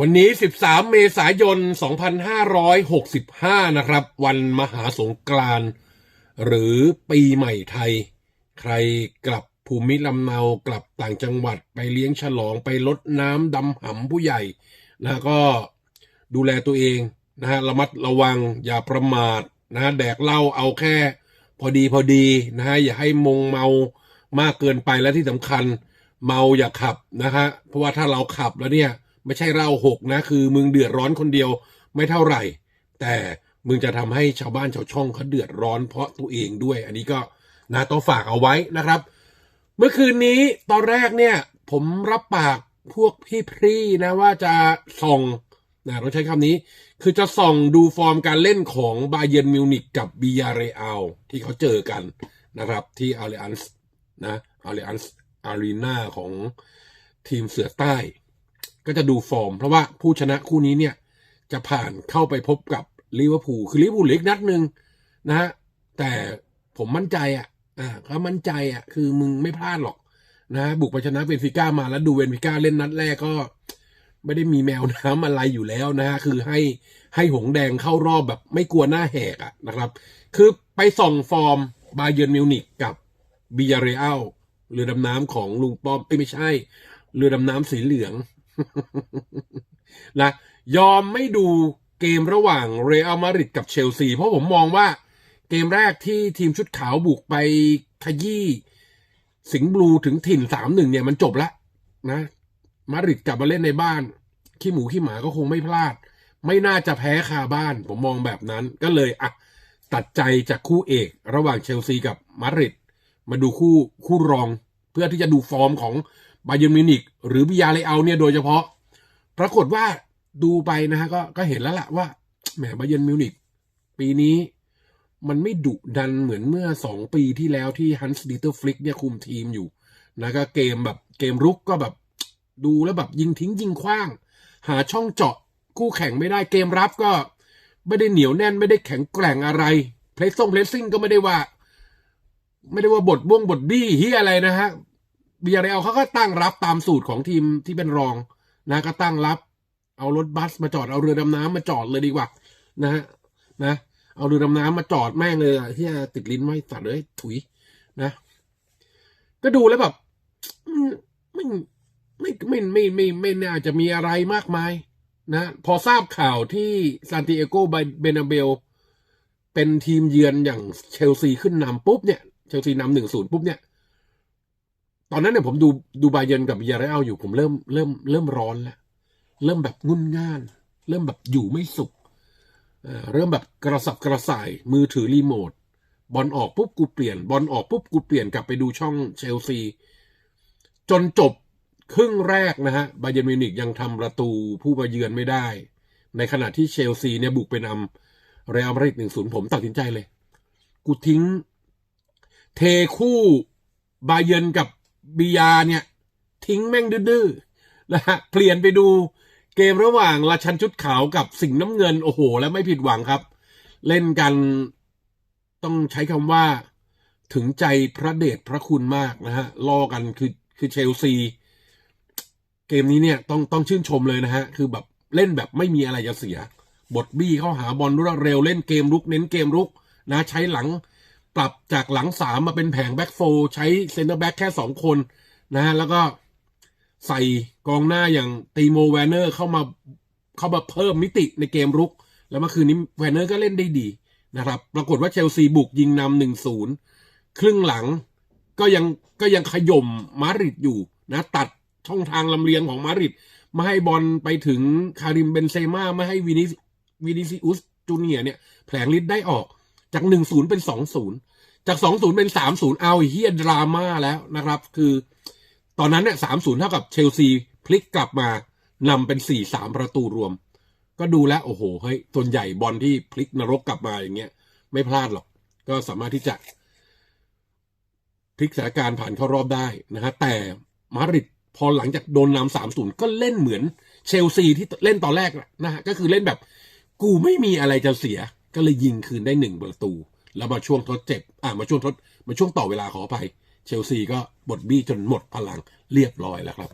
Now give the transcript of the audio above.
วันนี้ 13 เมษายน 2565 นะครับ วันมหาสงกรานต์หรือปีใหม่ไทย ใครกลับภูมิลำเนากลับต่างจังหวัดไปเลี้ยงฉลองไปลดน้ำดำหำผู้ใหญ่นะก็ดูแลตัวเองนะฮะระมัดระวังอย่าประมาทนะฮะแดกเหล้าเอาแค่ พอดีพอดีนะฮะอย่าให้มงเมามากเกินไปและที่สำคัญ เมาอย่าขับนะฮะเพราะว่าถ้าเราขับแล้วเนี่ย ไม่ใช่เราหกนะ คือมึงเดือดร้อนคนเดียวไม่เท่าไหร่ แต่มึงจะทำให้ชาวบ้านชาวช่องเขาเดือดร้อนเพราะตัวเองด้วย อันนี้ก็นะต้องฝากเอาไว้นะครับ เมื่อคืนนี้ตอนแรกเนี่ย ผมรับปากพวกพี่ๆนะว่าจะส่องนะต้องใช้คำนี้ คือจะส่องดูฟอร์มการเล่นของบาเยนมิวนิกกับบียาเรอัลที่เขาเจอกันนะครับ ที่อารีอันส์นะอารีอันส์อารีนาของทีมเสือใต้ ก็จะดูฟอร์ม เพราะว่าผู้ชนะคู่นี้เนี่ยจะผ่านเข้าไปพบกับลิเวอร์พูลคือลิเวอร์พูลเหลืออีกนัดหนึ่งนะฮะแต่ผมมั่นใจอะอ่าเขามั่นใจอะคือมึงไม่พลาดหรอกนะบุกไปชนะเบนฟิก้ามาแล้วดูเบนฟิก้าเล่นนัดแรกก็ ไม่ได้มีแมวน้ำอะไรอยู่แล้วนะฮะคือให้ให้หงแดงเข้ารอบแบบไม่กลัวหน้าแหกอะนะครับ คือไปส่องฟอร์มบาเย r n นมิวนิกกับบิยาเรอัลเรือดำน้ำของลุงป้อมเอ้ไม่ใช่ เรือดำน้ำสีเหลือง นะยอมไม่ดูเกมระหว่างเรอัลมาดริดกับเชลซี เพราะผมมองว่าเกมแรกที่ทีมชุดขาวบุกไปขยี้สิงห์บลูถึงถิ่นสามหนึ่งเนี่ยมันจบแล้วนะ มาดริดกลับมาเล่นในบ้าน ขี้หมูขี้หมาก็คงไม่พลาด ไม่น่าจะแพ้คาบ้าน ผมมองแบบนั้นก็เลยอะตัดใจจากคู่เอกระหว่างเชลซีกับมาดริดมาดูคู่คู่รองเพื่อที่จะดูฟอร์มของ บาเย r n มิวนิกหรือบิยาเลเอาเนี่ยโดยเฉพาะ ปรากฏว่าดูไปนะฮะก็ก็เห็นแล้วล่ะว่าแหมบาเย r n มิวนิกปีนี้มันไม่ดุดันเหมือนเมื่อสองปีที่แล้วที่ฮันส์ดิเตอร์ฟลิกเนี่ยคุมทีมอยู่นะก็เกมแบบเกมรุกก็แบบดูแล้วแบบยิงทิ้งยิงคว้าง หาช่องเจาะคู่แข่งไม่ได้เกมรับก็ ไม่ได้เหนียวแน่นไม่ได้แข็งแกร่งอะไรเพลสซ่งเพลสซิ่งก็ไม่ได้ว่า ไม่ได้ว่าบทบ้วงบทบี้เฮียอะไรนะฮะ บียาเรลเขาก็ตั้งรับตามสูตรของทีมที่เป็นรองนะก็ตั้งรับ เอารถบัสมาจอดเอาเรือดำน้ำมาจอดเลยดีกว่า นะฮะนะเอาเรือดำน้ำมาจอดแม่งเลยที่ติดลิ้นไม่สัตว์เลยถุยนะ ก็ดูแล้วแบบไม่ไม่ไม่ไม่ไม่ไม่น่าจะมีอะไรมากมาย นะ พอทราบข่าวที่ซานติเอโกเบนาเบลเป็นทีมเยือนอย่างเชลซีขึ้นนำปุ๊บเนี่ยเชลซีนำหนึ่งศูนย์ปุ๊บเนี่ย ตอนนั้นเนี่ยผมดูดูบาเยนกับบิยาเรอัลอยู่ผมเริ่มเริ่มเริ่มร้อนแล้ว เริ่มแบบงุนง่าน เริ่มแบบอยู่ไม่สุขเริ่มแบบกระสับกระส่ายมือถือรีโมทบอลออกปุ๊บกูเปลี่ยน บอลออกปุ๊บกูเปลี่ยนกลับไปดูช่องเชลซี จนจบครึ่งแรกนะฮะบาเยนมิวนิกยังทำประตูผู้มาเยือนไม่ได้ ในขณะที่เชลซีเนี่ยบุกไปนำเรอัลมาดริดหนึ่งศูนย์ผมตัดสินใจเลย กูทิ้ง เทคู่บาเยนกับ บียาเนี่ย ทิ้งแม่งดื้อๆนะฮะเปลี่ยนไปดูเกมระหว่างราชันชุดขาวกับสิงห์น้ำเงิน โอ้โห แล้วไม่ผิดหวังครับ เล่นกันต้องใช้คำว่าถึงใจพระเดชพระคุณมากนะฮะล่อกันคือคือเชลซี เกมนี้เนี่ยต้องต้องชื่นชมเลยนะฮะ คือแบบเล่นแบบไม่มีอะไรจะเสีย บทบี้เข้าหาบอลรวดเร็วเล่นเกมรุกเน้นเกมรุกนะ ใช้หลัง ปรับจากหลังสามมาเป็นแผงแบ็กโฟใช้เซนเตอร์แบ็กแค่สองคนนะฮะแล้วก็ใส่กองหน้าอย่างตีโมแวนเนอร์เข้ามาเข้ามาเพิ่มมิติในเกมรุก แล้วเมื่อคืนนี้แวนเนอร์ก็เล่นได้ดีนะครับ ปรากฏว่าเชลซีบุกยิงนำหนึ่งศูนย์ครึ่งหลังก็ยังก็ยังขย่มมาริดอยู่นะ ตัดช่องทางลำเลียงของมาริดไม่ให้บอลไปถึงคาริมเบนเซม่าไม่ให้วินิวินิซิอุสจูเนียเนี่ยแผลงฤทธิ์ได้ออก จากหนึ่งศูนย์เป็นสองศูนย์จากสองศูนย์เป็นสามศูนย์เอาเฮียดราม่าแล้วนะครับ คือตอนนั้นเนี่ยสามศูนย์เท่ากับเชลซีพลิกกลับมานำเป็นสี่สามประตูรวม ก็ดูแล้ว โอ้โหเฮ้ยส่วนใหญ่บอลที่พลิกนรกกลับมาอย่างเงี้ย ไม่พลาดหรอก ก็สามารถที่จะพลิกสถานการณ์ผ่านเข้ารอบได้นะฮะแต่มาริดพอหลังจากโดนนำสามศูนย์ก็เล่นเหมือนเชลซีที่เล่นตอนแรกนะฮะก็คือเล่นแบบ กูไม่มีอะไรจะเสีย ก็เลยยิงคืนได้หนึ่งประตู แล้วมาช่วงทดเจ็บ อ่ามาช่วงทดมาช่วงต่อเวลาขอไป เชลซีก็บดบี้จนหมดพลังเรียบร้อยแล้วครับ